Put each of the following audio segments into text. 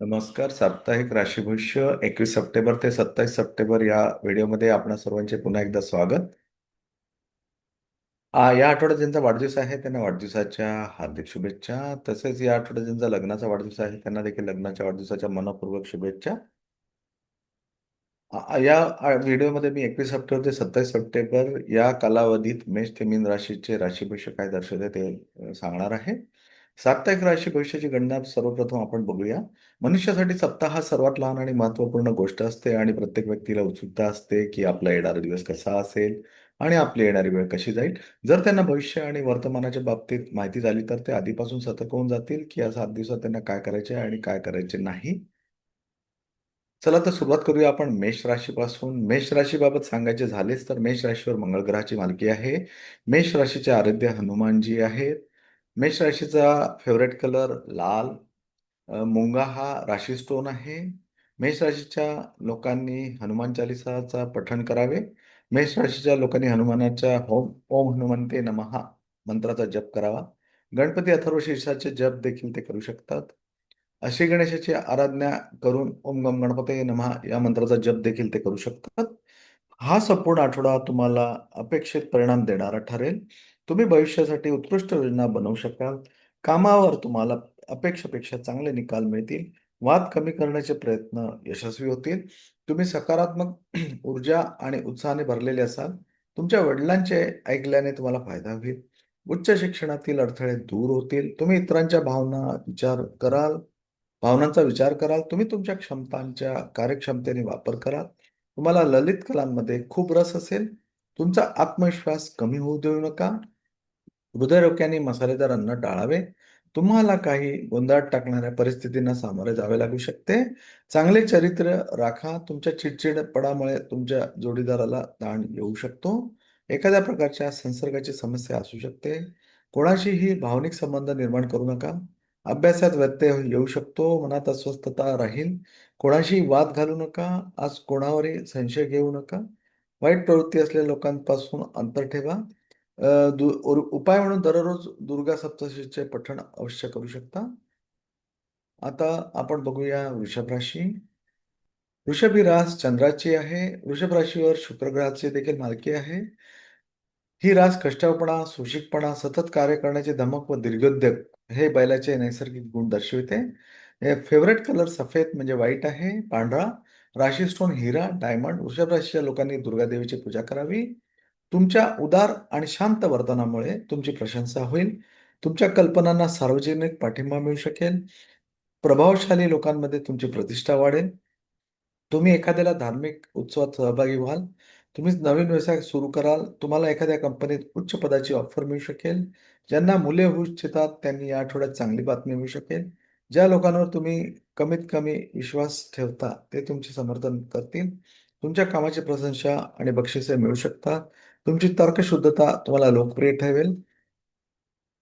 नमस्कार. साप्ताहिक राशीभविष्य एकवीस सप्टेंबर ते सत्तावीस सप्टेंबर या व्हिडिओमध्ये आपणा सर्वांचे पुन्हा एकदा स्वागत. आ, या आठवड्यात ज्यांचा वाढदिवस आहे त्यांना वाढदिवसाच्या हार्दिक शुभेच्छा. तसेच या आठवड्यात ज्यांचा लग्नाचा वाढदिवस आहे त्यांना देखील लग्नाच्या वाढदिवसाच्या मनपूर्वक शुभेच्छा. या व्हिडिओमध्ये मी एकवीस सप्टेंबर ते सत्तावीस सप्टेंबर या कालावधीत मेष ते मीन राशीचे राशीभविष्य काय दर्शवते ते सांगणार आहे. साप्ताहिक राशी भविष्याची गणना सर्वप्रथम आपण बघूया. मनुष्यासाठी सप्ताह हा सर्वात लहान आणि महत्त्वपूर्ण गोष्ट असते आणि प्रत्येक व्यक्तीला उत्सुकता असते की आपला येणारा दिवस कसा असेल आणि आपली येणारी वेळ कशी जाईल. जर त्यांना भविष्य आणि वर्तमानाच्या बाबतीत माहिती झाली तर ते आधीपासून सतर्क होऊन जातील की या सात दिवसात त्यांना काय करायचे आहे आणि काय करायचे नाही. चला तर सुरुवात करूया आपण मेष राशीपासून. मेष राशीबाबत सांगायचे झालेच तर मेष राशीवर मंगळ ग्रहाची मालकी आहे. मेष राशीचे आराध्य हनुमानजी आहेत. मेष राशीचा फेवरेट कलर लाल अ, मुंगा हा राशी स्टोन आहे. मेष राशीच्या लोकांनी हनुमान चालिसाचा पठण करावे. मेष राशीच्या लोकांनी हनुमानाच्या होम ओम हनुमंते नमः मंत्राचा जप करावा. गणपती अथर्व शीर्षाचे जप देखील ते करू शकतात. अशी गणेशाची आराधना करून ओम गम गणपती नमः या मंत्राचा जप देखील ते करू शकतात. हा संपूर्ण आठवडा तुम्हाला अपेक्षित परिणाम देणारा ठरेल. तुम्ही भविष्यासाठी उत्कृष्ट योजना बनवू शकाल. कामावर तुम्हाला अपेक्षेपेक्षा चांगले निकाल मिळतील. वाद कमी करण्याचे प्रयत्न यशस्वी होतील. तुम्ही सकारात्मक ऊर्जा आणि उत्साहाने भरलेले असाल. तुमच्या वडिलांचे ऐकल्याने तुम्हाला फायदा होईल. उच्च शिक्षणातील अडथळे दूर होतील. तुम्ही इतरांच्या भावना विचार कराल भावनांचा विचार कराल. तुम्ही तुमच्या क्षमतांच्या कार्यक्षमतेने वापर कराल. तुम्हाला ललित कलांमध्ये खूप रस असेल. तुमचा आत्मविश्वास कमी होऊ देऊ नका. हृदयरोग्याने मसालेदार अन्न टाळावे. तुम्हाला काही गोंधळात टाकणाऱ्या परिस्थितींना सामोरे जावे लागू शकते. चांगले चरित्र राखा. तुमच्या चिडचिडपणामुळे तुमच्या जोडीदाराला ताण येऊ शकतो. एखाद्या प्रकारच्या संसर्गाची समस्या असू शकते. कोणाशीही भावनिक संबंध निर्माण करू नका. अभ्यासात व्यत्यय येऊ शकतो. मनात अस्वस्थता राहील. कोणाशी वाद घालू नका. आज कोणावरही संशय घेऊ नका. वाईट प्रवृत्ती असलेल्या लोकांपासून अंतर ठेवा. उपाय म्हणून दररोज दुर्गा सप्तशतीचे पठण अवश्य करू शकता. आता आपण बघूया वृषभ राशी. वृषभ ही रास चंद्राची आहे. वृषभ राशीवर शुक्रग्रहाचे देखील मालकी आहे. ही रास कष्टपणा सुशिकपणा, सतत कार्य करण्याचे धमक व दीर्घोद्योग हे बैलाचे नैसर्गिक गुण दर्शविते. हे फेवरेट कलर सफेद म्हणजे व्हाईट आहे, पांढरा. राशी स्टोन हिरा, डायमंड. वृषभ राशीच्या लोकांनी दुर्गादेवीची पूजा करावी. तुमच्या उदार आणि शांत वर्तनामुळे तुमची प्रशंसा होईल. तुमच्या कल्पनांना सार्वजनिक पाठिंबा मिळू शकेल. प्रभावशाली लोकांमध्ये तुमची प्रतिष्ठा वाढेल. तुम्ही एखाद्याला धार्मिक उत्सवात सहभागी व्हाल. तुम्ही नवीन व्यवसाय सुरू कराल. तुम्हाला एखाद्या कंपनीत उच्च पदाची ऑफर मिळू शकेल. ज्यांना मुले होऊ इच्छितात त्यांनी या आठवड्यात चांगली बातमी मिळू शकेल. ज्या लोकांवर तुम्ही कमीत कमी विश्वास ठेवता ते तुमचे समर्थन करतील. तुमच्या कामाची प्रशंसा आणि बक्षिसे मिळू शकतात. तुमची तर्कशुद्धता तुम्हाला लोकप्रिय ठेवेल.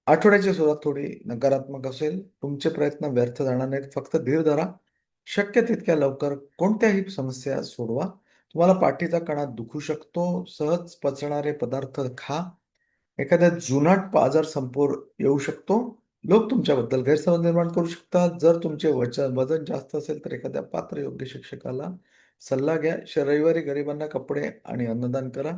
आठवड्याची सुरुवात थोडी नकारात्मक असेल. तुमचे प्रयत्न व्यर्थ जाणार नाहीत. फक्त धीर धरा. शक्य तितक्या लवकर कोणत्याही समस्या सोडवा. तुम्हाला पाठीचा कणा दुखू शकतो. सहज पचणारे पदार्थ खा. एखाद्या जुनाट आजार संपूर येऊ शकतो. लोक तुमच्याबद्दल गैरसमज निर्माण करू शकतात. जर तुमचे वचन वजन जास्त असेल तर एखाद्या पात्र योग्य शिक्षकाला सल्ला घ्या. श रविवारी गरिबांना कपडे आणि अन्नदान करा.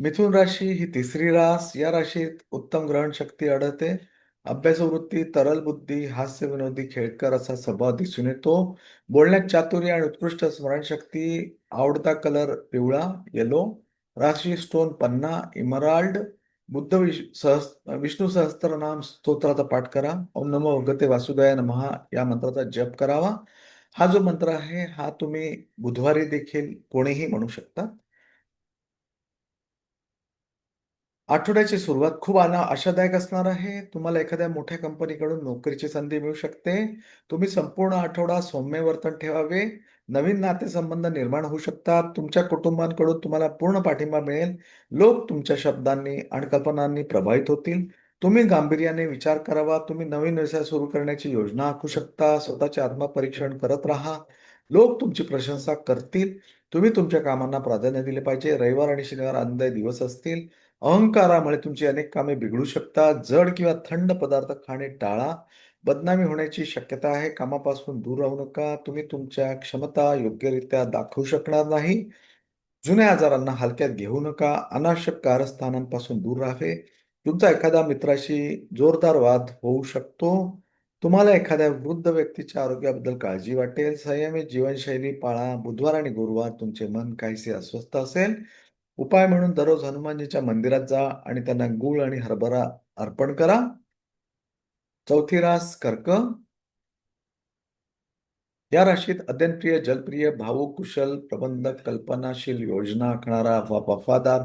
मिथुन राशी ही तिसरी रास. या राशीत उत्तम ग्रहणशक्ती आढळते. अभ्यासवृत्ती, तरल बुद्धी, हास्यविनोदी, खेळकर असा स्वभाव दिसून येतो. बोलण्यात चातुर्य आणि उत्कृष्ट स्मरणशक्ती. आवडता कलर पिवळा, येलो. राशी स्टोन पन्ना, इमराल्ड. बुद्ध विश सहस विष्णू सहस्त्रनाम स्तोत्राचा पाठ करा. ओम नमो भगवते वासुदेवाय नमः या मंत्राचा जप करावा. हा जो मंत्र आहे हा तुम्ही बुधवारी देखील कोणीही म्हणू शकता. आठवड्याची सुरुवात खूप आना आशादायक असणार आहे. तुम्हाला एखाद्या मोठ्या कंपनीकडून नोकरीची संधी मिळू शकते. तुम्ही संपूर्ण आठवडा सौम्य वर्तन ठेवावे. नवीन नातेसंबंध निर्माण होऊ शकतात. तुमच्या कुटुंबांकडून तुम्हाला पूर्ण पाठिंबा मिळेल. लोक तुमच्या शब्दांनी आणि कल्पनांनी प्रभावित होतील. तुम्ही गांभीर्याने विचार करावा. तुम्ही नवीन व्यवसाय सुरू करण्याची योजना आखू शकता. स्वतःचे आत्मपरीक्षण करत राहा. लोक तुमची प्रशंसा करतील. तुम्ही तुमच्या कामांना प्राधान्य दिले पाहिजे. रविवार आणि शनिवार आनंददायी दिवस असतील. अहंकारामुळे तुमची अनेक कामे बिघडू शकतात. जड किंवा थंड पदार्थ खाणे टाळा. बदनामी होण्याची शक्यता आहे. कामापासून दूर राहू नका. तुम्ही तुमच्या क्षमता योग्यरित्या दाखवू शकणार नाही. जुन्या आजारांना हलक्यात घेऊ नका. अनावश्यक कारस्थानांपासून दूर राहावे. तुमचा एखाद्या मित्राशी जोरदार वाद होऊ शकतो. तुम्हाला एखाद्या वृद्ध व्यक्तीच्या आरोग्याबद्दल काळजी वाटेल. संयमित जीवनशैली पाळा. बुधवार आणि गुरुवार तुमचे मन काहीसे अस्वस्थ असेल. उपाय म्हणून दररोज हनुमानजीच्या मंदिरात जा आणि त्यांना गूळ आणि हरभरा अर्पण करा. चौथी रास कर्क. या राशीत अध्ययनप्रिय जलप्रिय भावुक कुशल प्रबंधक कल्पनाशील योजना आखणारा वफादार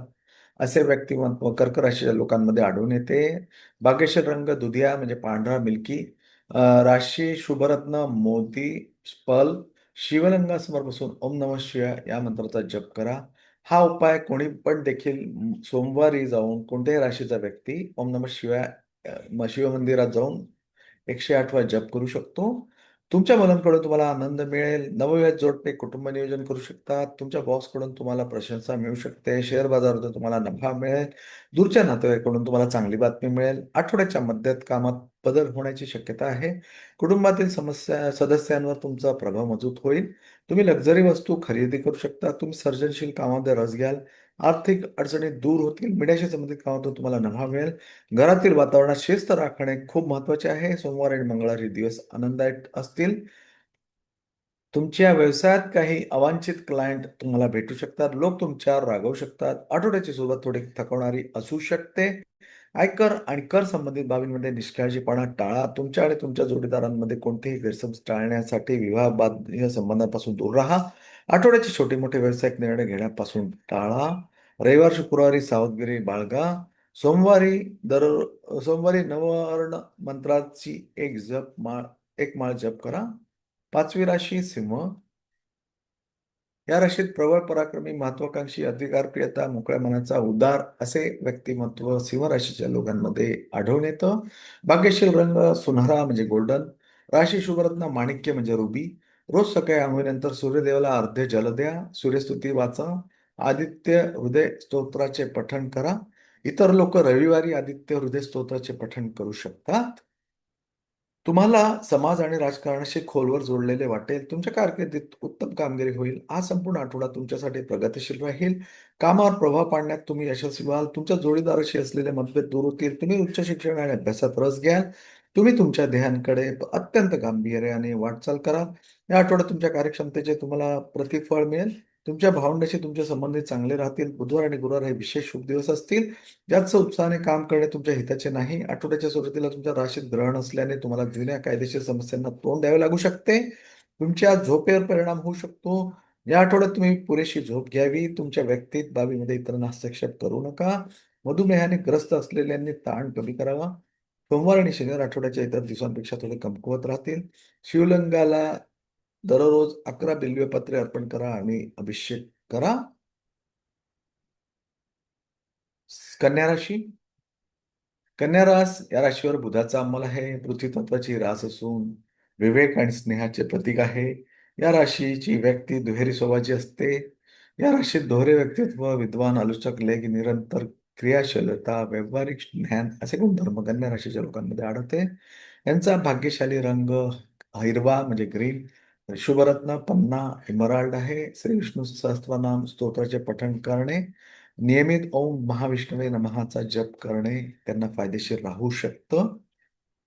असे व्यक्तिमत्व कर्क राशीच्या लोकांमध्ये आढळून येते. भाग्यशील रंग दुधिया म्हणजे पांढरा मिल्की. राशी शुभरत्न मोती पल शिवलिंगासमोर बसून ओम नमः शिवाय या मंत्राचा जप करा. हा उपाय कोणी पण देखील सोमवारी जाऊन कोणत्याही राशीचा व्यक्ती ओम नमः शिवाय अं, शिवमंदिरात जाऊन एकशे आठ वेळा जप करू शकतो. तुमच्या मुलांकडून तुम्हाला आनंद मिळेल. नवव्याज जोडपे कुटुंब नियोजन करू शकतात. तुमच्या बॉसकडून तुम्हाला प्रशंसा मिळू शकते. शेअर बाजारातून तुम्हाला नफा मिळेल. दूरच्या नातेवाईकडून तुम्हाला चांगली बातमी मिळेल. आठवड्याच्या मध्यात कामात बदल होण्याची शक्यता आहे. कुटुंबातील समस्या सदस्यांवर तुमचा प्रभाव मजबूत होईल. तुम्ही लक्झरी वस्तू खरेदी करू शकता. तुम्ही सर्जनशील कामामध्ये रस घ्याल. आर्थिक अडचणी दूर होतील. मीडियाशी संबंधित कामातून तुम्हाला नफा मिळेल. घरातील वातावरणात शिस्त राखणे खूप महत्त्वाचे आहे. सोमवार आणि मंगळवारी दिवस आनंददायक असतील. तुमच्या व्यवसायात काही अवांछित क्लायंट तुम्हाला भेटू शकतात. लोक तुमच्यावर रागवू शकतात. आठवड्याची सुरुवात थोडी थकवणारी असू शकते. आयकर आणि कर संबंधित बाबींमध्ये निष्काळजीपणा टाळा. तुमच्या आणि तुमच्या जोडीदारांमध्ये कोणतेही गैरसमज टाळण्यासाठी विवाहबाह्य संबंधांपासून दूर राहा. आठवड्याचे छोटे मोठे व्यावसायिक निर्णय घेण्यापासून टाळा. रविवार शुक्रवारी सावधगिरी बाळगा. सोमवारी दर सोमवारी नववर्ण मंत्राची एक जप माळ एक माळ जप करा. पाचवी राशी सिंह. या राशीत प्रबळ पराक्रमी महत्वाकांक्षी अधिकारप्रियता मोकळ्या मनाचा उदार असे व्यक्तिमत्व सिंहराशीच्या लोकांमध्ये आढळून येतं. भाग्यशील रंग सुनहरा म्हणजे गोल्डन राशी शुभरत्न माणिक्य म्हणजे रुबी रोज सकाळी आंघोळीनंतर सूर्यदेवाला अर्ध्य जल द्या सूर्यस्तुती वाचा आदित्य हृदय स्तोत्राचे पठण करा इतर लोक रविवारी आदित्य हृदय स्तोत्राचे पठण करू शकतात. तुम्हाला समाज आणि राजकारणाशी खोलवर जोडलेले वाटेल. तुमच्या कारकिर्दीत उत्तम कामगिरी होईल. हा संपूर्ण आठवडा तुमच्यासाठी प्रगतीशील राहील. कामावर प्रभाव पाडण्यात तुम्ही यशस्वी व्हाल. तुमच्या जोडीदाराशी असलेले मतभेद दूर होतील. तुम्ही उच्च शिक्षण आणि अभ्यासात रस घ्याल. तुम्ही तुमच्या ध्येयांकडे अत्यंत गांभीर्याने वाटचाल करा या आठवड्यात तुमच्या कार्यक्षमतेचे तुम्हाला प्रतिफळ मिळेल. तुमच्या भावंडाशी तुमचे संबंध चांगले राहतील. बुधवार आणि गुरुवार हे विशेष शुभ दिवस असतील. जास्त उत्साहाने काम करणे तुमच्या हिताचे नाही. आठवड्याच्या सुरुवातीला तुमच्या राशीत ग्रहण असल्याने तुम्हाला जुन्या कायदेशीर समस्यांना तोंड द्यावे लागू शकते. तुमच्या झोपेवर परिणाम होऊ शकतो. या आठवड्यात तुम्ही पुरेशी झोप घ्यावी. तुमच्या व्यक्तिगत बाबीमध्ये इतरांना हस्तक्षेप करू नका. मधुमेहाने ग्रस्त असलेल्यांनी ताण कमी करावा. सोमवार आणि शनिवार आठवड्याच्या इतर दिवसांपेक्षा थोडे कमकुवत राहतील. शिवलिंगाला दररोज अकरा बिल्वेपत्रे अर्पण करा आणि अभिषेक करा. कन्या राशी? कन्या रास या राशीवर बुधाचा अंमल आहे. पृथ्वी तत्वाची रास असून विवेक आणि स्नेहाचे प्रतीक आहे. या राशीची व्यक्ती दुहेरी स्वभावाची असते. या राशीत दोहरे व्यक्तित्व विद्वान आलोचक लेख निरंतर क्रियाशीलता व्यावहारिक ज्ञान असे गुणधर्म कन्या राशीच्या लोकांमध्ये आढळते. यांचा भाग्यशाली रंग हिरवा म्हणजे ग्रीन शुभरत्न पन्ना इमराल्ड आहे. श्री विष्णू सहस्त्रनाम स्तोत्राचे पठण करणे. नियमित ओम महाविष्णवे नमहाचा जप करणे त्यांना फायदेशीर राहू शकतं.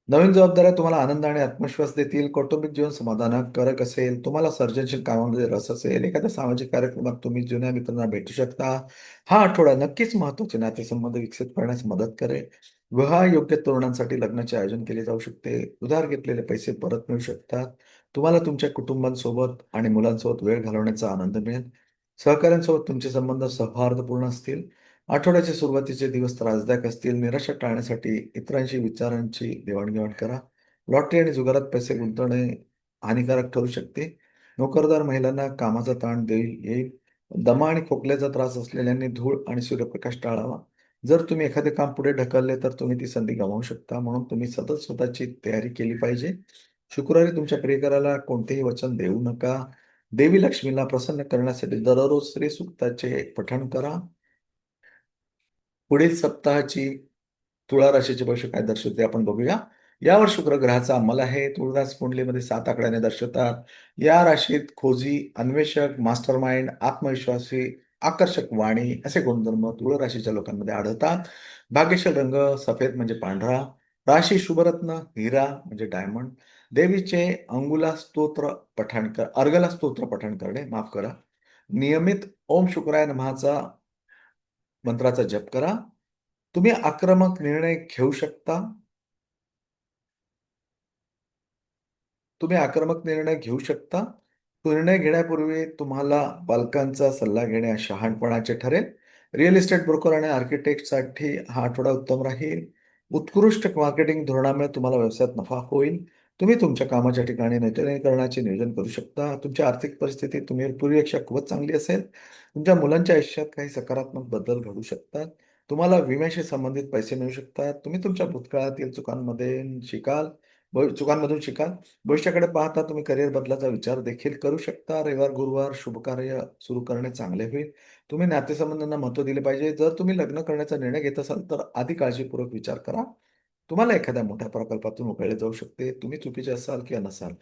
नवीन जबाबदाऱ्या तुम्हाला आनंद आणि आत्मविश्वास देतील. कौटुंबिक जीवन समाधानकारक असेल. तुम्हाला सर्जनशील कामामध्ये रस असेल. एखाद्या सामाजिक कार्यक्रमात तुम्ही जुन्या मित्रांना भेटू शकता. हा आठवडा नक्कीच महत्त्वाचे नातेसंबंध विकसित करण्यास मदत करेल. विवाहयोग्य तरुणांसाठी लग्नाचे आयोजन केले जाऊ शकते. उधार घेतलेले पैसे परत मिळू शकतात. तुम्हाला तुमच्या कुटुंबांसोबत आणि मुलांसोबत वेळ घालवण्याचा आनंद मिळेल. सहकाऱ्यांसोबत तुमचे संबंध सौहार्दपूर्ण असतील. आठवड्याच्या सुरुवातीचे दिवस त्रासदायक असतील. निराशा टाळण्यासाठी इतरांशी विचारांची देवाणघेवाण करा. लॉटरी आणि जुगारात पैसे गुंतवणे हानिकारक ठरू शकते. नोकरदार महिलांना कामाचा ताण देईल येईल. दमा आणि खोकल्याचा त्रास असलेल्यांनी धूळ आणि सूर्यप्रकाश टाळावा. जर तुम्ही एखादे काम पुढे ढकलले तर तुम्ही ती संधी गमावू शकता. म्हणून तुम्ही सतत स्वतःची तयारी केली पाहिजे. शुक्रवारी तुमच्या प्रियकराला कोणतेही वचन देऊ नका. देवी लक्ष्मीला प्रसन्न करण्यासाठी दररोज श्री सूक्ताचे पठण करा. पुढील सप्ताहाची तुळा राशीचे पैसे काय दर्शवते आपण बघूया. यावर शुक्र ग्रहाचा अंमल आहे. तुळदास कुंडलीमध्ये सात आकड्याने दर्शवतात. या राशीत खोजी अन्वेषक मास्टर माइंड आत्मविश्वासी आकर्षक वाणी असे गुणधर्म तुळ राशीच्या लोकांमध्ये आढळतात. भाग्यशील रंग सफेद म्हणजे पांढरा. राशी शुभरत्न हिरा म्हणजे डायमंड देवीचे अंगुला स्तोत्र पठण कर अर्गला स्तोत्र पठण करणे माफ करा. नियमित ओम शुक्राय महाचा मंत्राचा जप करा. तुम्ही आक्रमक निर्णय घेऊ शकता. तुम्ही आक्रमक निर्णय घेऊ शकता. निर्णय घेण्यापूर्वी तुम्हाला पालकांचा सल्ला घेणे शहाणपणाचे ठरेल. रिअल इस्टेट ब्रोकर आणि आर्किटेक्टसाठी हा आठवडा उत्तम राहील. उत्कृष्ट मार्केटिंग धोरणामुळे तुम्हाला व्यवसायात नफा होईल. तुम्ही तुमच्या कामाच्या ठिकाणी नूतनीकरणाचे नियोजन करू शकता. तुमची आर्थिक परिस्थिती तुम्ही पूर्वीपेक्षा खूपच चांगली असेल. तुमच्या मुलांच्या आयुष्यात काही सकारात्मक बदल घडू शकतात. तुम्हाला विम्याशी संबंधित पैसे मिळू शकतात. तुम्ही तुमच्या भूतकाळातील चुकांमध्ये शिकाल. चुकांमधून शिकाल. भविष्याकडे पाहता तुम्ही करिअर बदलाचा विचार देखील करू शकता. रविवार गुरुवार शुभ कार्य सुरू करणे चांगले होईल. तुम्ही नातेसंबंधांना महत्त्व दिले पाहिजे. जर तुम्ही लग्न करण्याचा निर्णय घेत असाल तर आधी काळजीपूर्वक विचार करा. तुम्हाला एखाद्या मोठ्या प्रकल्पातून उकळले जाऊ शकते तुम्ही चुकीचे असाल किंवा नसाल.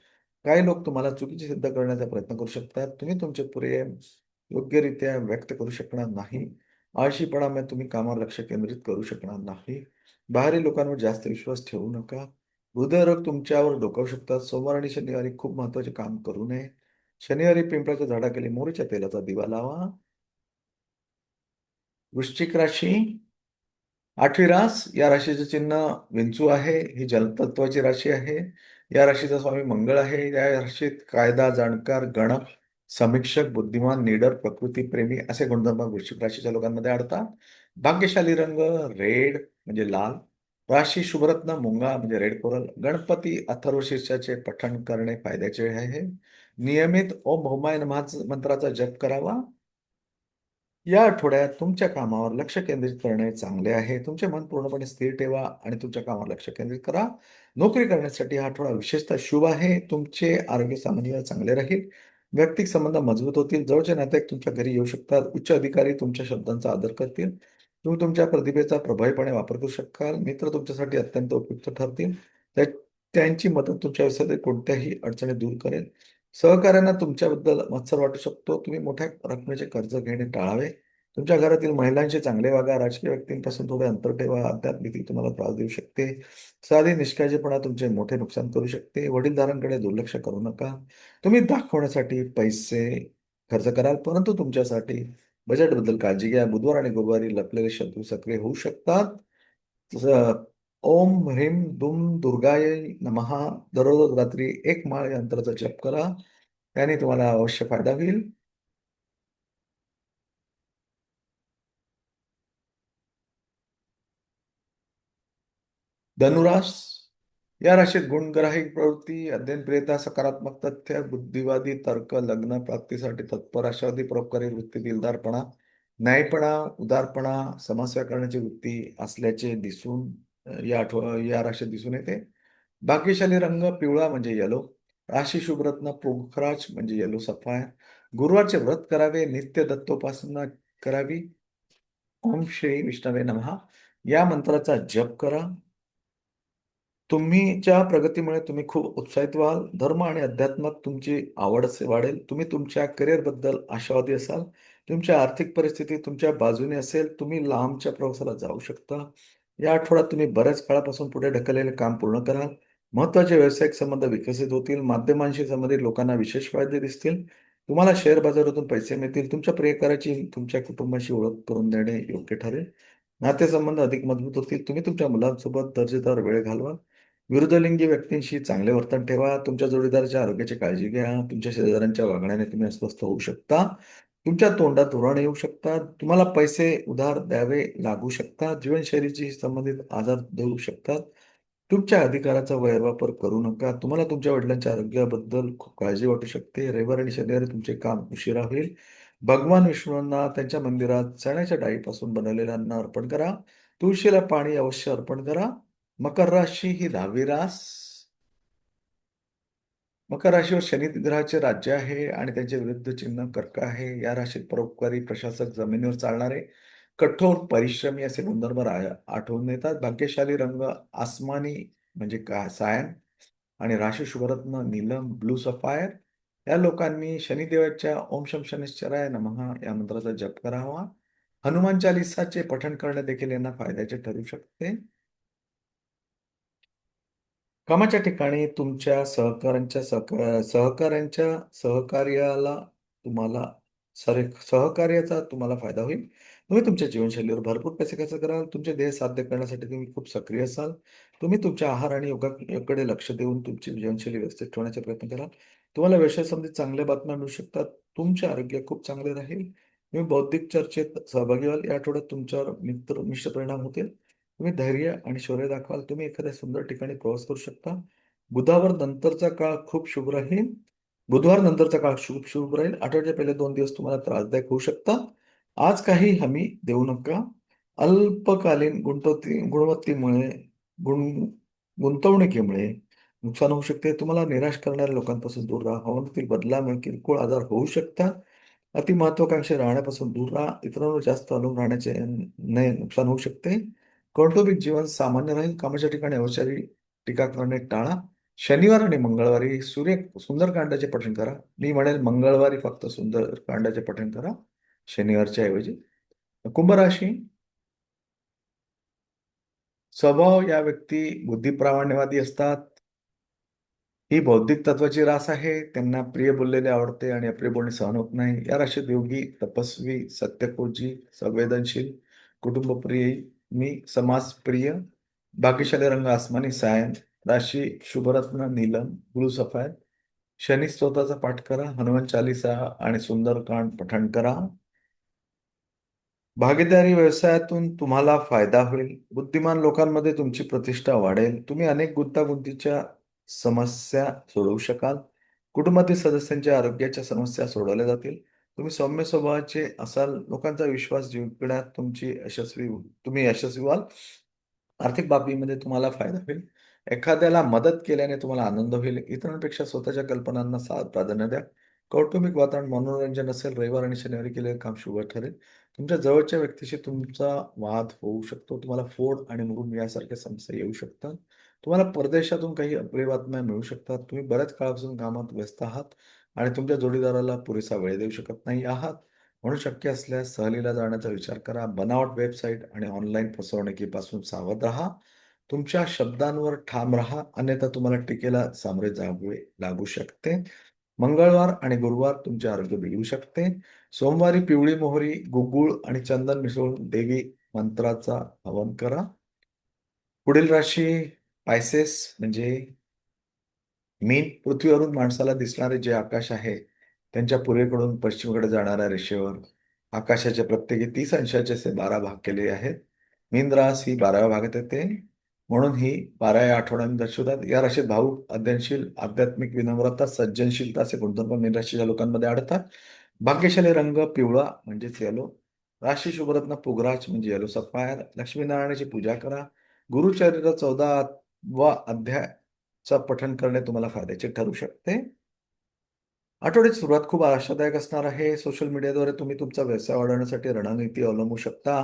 काही लोक तुम्हाला चुकीचे सिद्ध करण्याचा प्रयत्न करू शकतात. तुम्ही तुमचे पुरे योग्यरित्या व्यक्त करू शकणार नाही. आळशीपणामुळे तुम्ही कामावर लक्ष केंद्रित करू शकणार नाही. बाहेरील लोकांवर जास्त विश्वास ठेवू नका. हृदयरोग तुमच्यावर डोकावू शकतात. सोमवार आणि शनिवारी खूप महत्त्वाचे काम करू नये. शनिवारी पिंपळाच्या झाडाखाली मोरीच्या तेलाचा दिवा लावा. वृश्चिक राशी आठवी रास या राशीचे चिन्ह विंचू आहे ही जलतत्वाची राशी आहे. या राशीचा स्वामी मंगळ आहे. या राशीत कायदा जाणकार गणक समीक्षक बुद्धिमान निडर प्रकृती प्रेमी असे गुणधर्म वृश्चिक राशीच्या लोकांमध्ये आढळतात. भाग्यशाली रंग रेड म्हणजे लाल. राशी शुभरत्न मुंगा म्हणजे रेड कोरल. गणपती अथर्व शीर्षाचे पठण करणे फायद्याचे आहे. नियमित ओम भौमाय नमः मंत्राचा जप करावा. या आठवड्यात तुमच्या कामावर लक्ष केंद्रित करणे चांगले आहे. तुमचे मन पूर्णपणे स्थिर ठेवा आणि तुमच्या कामावर लक्ष केंद्रित करा. नोकरी करण्यासाठी हा आठवडा विशेषतः शुभ आहे. तुमचे आरोग्य सामान्य चांगले राहील. वैयक्तिक संबंध मजबूत होतील. जवळचे नातेवाईक तुमच्या घरी येऊ शकतात. उच्च अधिकारी तुमच्या शब्दांचा आदर करतील. तुम्ही तुमच्या प्रतिभेचा प्रभावीपणे वापर करू शकाल. मित्र तुमच्यासाठी अत्यंत उपयुक्त ठरतील. त्यांची मदत तुमच्या व्यवसायातील कोणत्याही अडचणी दूर करेल. सहकार्यांना तुमच्याबद्दल मत्सर वाटू शकतो. तुम्ही मोठ्या रकमेचे कर्ज घेणे टाळावे. तुमच्या घरातील महिलांशी चांगले वागा. राजकीय व्यक्तींपासून थोडे अंतर ठेवा. अध्यात्मिक तुम्हाला त्रास देऊ शकते. साधी निष्काळजीपणा तुमचे मोठे नुकसान करू शकते. वडीलधारांकडे दुर्लक्ष करू नका. तुम्ही दाखवण्यासाठी पैसे खर्च कराल परंतु तुमच्यासाठी बजेटबद्दल काळजी घ्या. बुधवार आणि गुरुवारी लपलेले शत्रू सक्रिय होऊ शकतात. ओम ह्रीम दुम दुर्गाय नमहा दररोज रात्री एक माळ यंत्राचा जप करा. त्याने तुम्हाला अवश्य फायदा होईल. धनुरास या राशीत गुणग्राही प्रवृत्ती अध्ययन प्रियता सकारात्मक तथ्य बुद्धिवादी तर्क लग्न प्राप्तीसाठी तत्पर आशावादी परोपकारी वृत्ती दिलदारपणा न्यायपणा उदारपणा समस्या करण्याची वृत्ती असल्याचे दिसून या आठव या राशीत दिसून येते. भाग्यशाली रंग पिवळा म्हणजे येलो राशी शुभरत्न पोखराज म्हणजे येलो सफायर गुरुवारचे व्रत करावे नित्य दत्तोपासना करावी. ओम श्री विष्णवे नमहा या मंत्राचा जप करा. तुम्हीच्या प्रगतीमुळे तुम्ही खूप उत्साहित व्हाल. धर्म आणि अध्यात्मात तुमची आवड वाढेल. तुम्ही तुमच्या करिअरबद्दल आशावादी असाल. तुमच्या आर्थिक परिस्थिती तुमच्या बाजूने असेल. तुम्ही लांबच्या प्रवासाला जाऊ शकता. या आठवड्यात तुम्ही बऱ्याच काळापासून पुढे ढकललेले काम पूर्ण कराल. महत्त्वाचे व्यावसायिक संबंध विकसित होतील माध्यमांशी संबंधित लोकांना विशेष फायदे दिसतील. तुम्हाला शेअर बाजारातून पैसे मिळतील. तुमच्या प्रियकाराची तुमच्या कुटुंबाशी ओळख करून देणे योग्य ठरेल. नातेसंबंध अधिक मजबूत होतील. तुम्ही तुमच्या मुलांसोबत दर्जेदार वेळ घालवा. विरुद्धलिंगी व्यक्तींशी चांगले वर्तन ठेवा. तुमच्या जोडीदाराच्या आरोग्याची काळजी घ्या. तुमच्या शेजाऱ्यांच्या वागण्याने तुम्ही अस्वस्थ होऊ शकता. तुमच्या तोंडात उरण येऊ शकतात. तुम्हाला पैसे उधार द्यावे लागू शकतात. जीवनशैलीशी संबंधित आजार देऊ शकतात. तुमच्या अधिकाराचा गैरवापर करू नका. तुम्हाला तुमच्या वडिलांच्या आरोग्याबद्दल खूप काळजी वाटू शकते. रविवार आणि शनिवारी तुमचे काम उशिरा होईल. भगवान विष्णूंना त्यांच्या मंदिरात चण्याच्या डाळीपासून बनवलेल्या अन्न अर्पण करा. तुळशीला पाणी अवश्य अर्पण करा. मकर राशी ही दहावी रास. मकर राशीवर शनी ग्रहाचे राज्य आहे आणि त्यांचे विरुद्ध चिन्ह कर्क आहे. या राशीत परोपकारी प्रशासक जमिनीवर चालणारे कठोर परिश्रमी असे गुणधर्म आठवून येतात. भाग्यशाली रंग आसमानी म्हणजे का सायन आणि राशी शुभरत्न नीलम ब्लू सफायर या लोकांनी शनिदेवाच्या ओम शम शनिश्चराय नमहा या मंत्राचा जप करावा. हनुमान चालिसाचे पठण करणे देखील यांना फायद्याचे ठरू शकते. कामाच्या ठिकाणी तुमच्या सहकाऱ्यांच्या सहका सहकाऱ्यांच्या सहकार्याला तुम्हाला सर सहकार्याचा तुम्हाला फायदा होईल. तुम्ही तुमच्या जीवनशैलीवर भरपूर पैसे खर्च कराल. तुमचे ध्येय साध्य करण्यासाठी तुम्ही खूप सक्रिय असाल. तुम्ही तुमच्या आहार आणि योगाकडे लक्ष देऊन तुमची जीवनशैली व्यवस्थित ठेवण्याचा प्रयत्न कराल. तुम्हाला व्यवसाय संबंधित चांगल्या बातम्या मिळू शकतात. तुमचे आरोग्य खूप चांगले राहील. तुम्ही बौद्धिक चर्चेत सहभागी व्हाल. या आठवड्यात तुमच्यावर मित्र मिश्र परिणाम होतील. तुम्ही धैर्य आणि शौर्य दाखवाल. तुम्ही एखाद्या सुंदर ठिकाणी प्रवास करू शकता. बुधावर नंतरचा काळ खूप शुभ राहील. बुधवार नंतरचा काळ शुभ शुभ राहील. आठवड्याच्या पहिले दोन दिवस तुम्हाला त्रासदायक होऊ शकता. आज काही हमी देऊ नका. अल्पकालीन गुंतवती गुणवत्तेमुळे गुण गुंतवणुकीमुळे नुकसान होऊ शकते. तुम्हाला निराश करणाऱ्या लोकांपासून दूर राहा. हवामानातील बदलामुळे किरकोळ आजार होऊ शकतात. अति महत्वाकांक्षी राहण्यापासून दूर राहा. इतरांवर जास्त अवलंबून राहण्याचे ने नुकसान होऊ शकते. कौटुंबिक जीवन सामान्य राहील. कामाच्या ठिकाणी अवचारी टीका करणे टाळा. शनिवार आणि मंगळवारी सूर्य सुंदरकांडाचे पठण करा. मी म्हणेल मंगळवारी फक्त सुंदरकांडाचे पठण करा. शनिवारच्या ऐवजी कुंभ राशी. स्वभाव या व्यक्ती बुद्धिप्रामाण्यवादी असतात. ही बौद्धिक तत्वाची रास आहे. त्यांना प्रिय बोललेले आवडते आणि अप्रिय बोलणे सहन होत नाही. या राशीत योगी तपस्वी सत्यकोजी संवेदनशील कुटुंबप्रिय मी समाजप्रिय भाग्यशाली रंग आसमानी सायन राशी शुभरत्न नीलम गुरु सफायर शनी स्तोत्राचा पाठ करा हनुमान चालिसा आणि सुंदरकांड पठण करा. भागीदारी व्यवसायातून तुम्हाला फायदा होईल. बुद्धिमान लोकांमध्ये तुमची प्रतिष्ठा वाढेल. तुम्ही अनेक गुंतागुंतीच्या समस्या सोडवू शकाल. कुटुंबातील सदस्यांच्या आरोग्याच्या समस्या सोडवल्या जातील. तुम्ही सौम्य स्वभावाचे असाल लोकांचा विश्वास जिंकण्यात तुमची यशस्वी तुम्ही यशस्वी व्हाल. आर्थिक बाबीमध्ये तुम्हाला फायदा होईल. एखाद्याला मदत केल्याने तुम्हाला आनंद होईल. इतरांपेक्षा स्वतःच्या कल्पनांना साथ प्राधान्य द्या. कौटुंबिक वातावरण मनोरंजन असेल रविवार आणि शनिवारी केलेले काम शुभ ठरेल. तुमच्या जवळच्या व्यक्तीशी तुमचा वाद होऊ शकतो. तुम्हाला फोड आणि मुरुम यासारख्या समस्या येऊ शकतात. तुम्हाला परदेशातून काही अप्रिय बातम्या मिळू शकतात. तुम्ही बऱ्याच काळापासून कामात व्यस्त आहात. आणि तुमच्या जोडीदाराला पुरेसा वेळ देऊ शकत नाही आहात. म्हणून शक्य असल्यास सहलीला जाण्याचा विचार करा. बनावट वेबसाईट आणि ऑनलाईन फसवणुकीपासून सावध राहा. तुमच्या शब्दांवर ठाम राहा. अन्यथा तुम्हाला टीकेला सामोरे जावे लागू शकते. मंगळवार आणि गुरुवार तुमचे आरोग्य बिघडू शकते. सोमवारी पिवळी मोहरी गुगुळ आणि चंदन मिसळून देवी मंत्राचा हवन करा. पुढील राशी पायसेस म्हणजे मेन पृथ्वीवरून माणसाला दिसणारे जे आकाश आहे त्यांच्या पूर्वेकडून पश्चिमेकडे जाणाऱ्या रेषेवर आकाशाचे प्रत्येकी तीस अंशाचे असे बारा भाग केले आहेत. मीन रास ही बाराव्या भागात येते. म्हणून ही बाराव्या आठवड्याने दर्शवतात या राशीत भाऊक अध्ययनशील आध्यात्मिक विनम्रता सज्जनशीलता असे गुणधर्म मीन राशीच्या लोकांमध्ये आढळतात. भाग्यशाली रंग पिवळा म्हणजेच येलो राशी शुभरत्न पुगराज म्हणजे येलो सफायर लक्ष्मीनारायणाची पूजा करा. गुरुचरित्र चौदा व अध्यायचा पठण करणे तुम्हाला फायद्याचे ठरू शकते. आठवड्याची सुरुवात खूप आशादायक असणार आहे. सोशल मीडियाद्वारे तुम्ही तुमचा व्यवसाय वाढवण्यासाठी रणनीती अवलंबू शकता.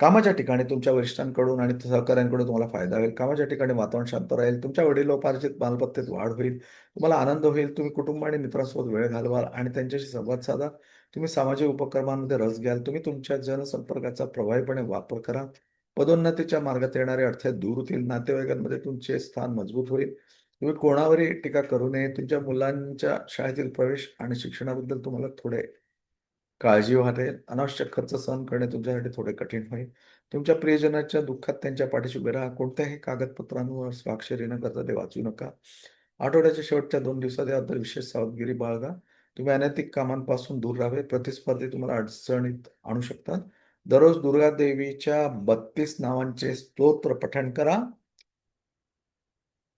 कामाच्या ठिकाणी तुमच्या वरिष्ठांकडून आणि सहकाऱ्यांकडून तुम्हाला फायदा होईल. कामाच्या ठिकाणी वातावरण शांत राहील. तुमच्या वडिलोपार्जित मालमत्तेत वाढ होईल. तुम्हाला आनंद होईल. तुम्ही कुटुंब आणि मित्रांसोबत वेळ घालवाल आणि त्यांच्याशी संवाद साधा. तुम्ही सामाजिक उपक्रमांमध्ये रस घ्याल. तुम्ही तुमच्या जनसंपर्काचा प्रभावीपणे वापर करा. पदोन्नतीच्या मार्गात येणारे अडथळे दूर होतील. नातेवाईकांमध्ये तुमचे स्थान मजबूत होईल. तुम्ही कोणावरही टीका करू नये. तुमच्या मुलांच्या शाळेतील प्रवेश आणि शिक्षणाबद्दल तुम्हाला थोडे काळजी वाटेल अनावश्यक खर्च सहन करणे तुमच्यासाठी थोडे कठीण होईल. तुमच्या प्रियजनाच्या दुःखात त्यांच्या पाठीशी उभे राहा. कोणत्याही कागदपत्रांवर स्वाक्षरी न करता ते वाचू नका. आठवड्याच्या शेवटच्या दोन दिवसात याबद्दल विशेष सावधगिरी बाळगा. तुम्ही अनैतिक कामांपासून दूर राहावे. प्रतिस्पर्धी तुम्हाला अडचणीत आणू शकतात. दररोज दुर्गा देवीच्या बत्तीस नावांचे स्तोत्र पठण करा.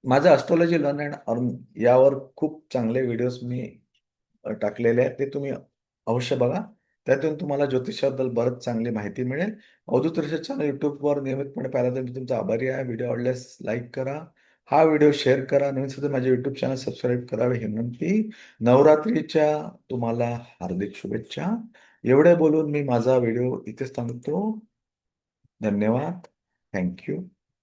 माझं ॲस्ट्रॉलॉजी लर्न अँड अर्न यावर खूप चांगले व्हिडिओज मी टाकलेले आहेत. ते तुम्ही अवश्य बघा. त्यातून तुम्हाला ज्योतिषाबद्दल बरंच चांगली माहिती मिळेल. अवधूत रिसर्च चॅनल यूट्यूबवर नियमितपणे पाहिल्यानंतर मी तुमचा आभारी आहे. व्हिडिओ आवडल्यास लाईक करा. हा व्हिडिओ शेअर करा. नवीन सुद्धा माझे यूट्यूब चॅनल सबस्क्राईब करावे ही विनंती. नवरात्रीच्या तुम्हाला हार्दिक शुभेच्छा. एवढे बोलून मी माझा व्हिडिओ इथेच थांबतो. धन्यवाद. थँक्यू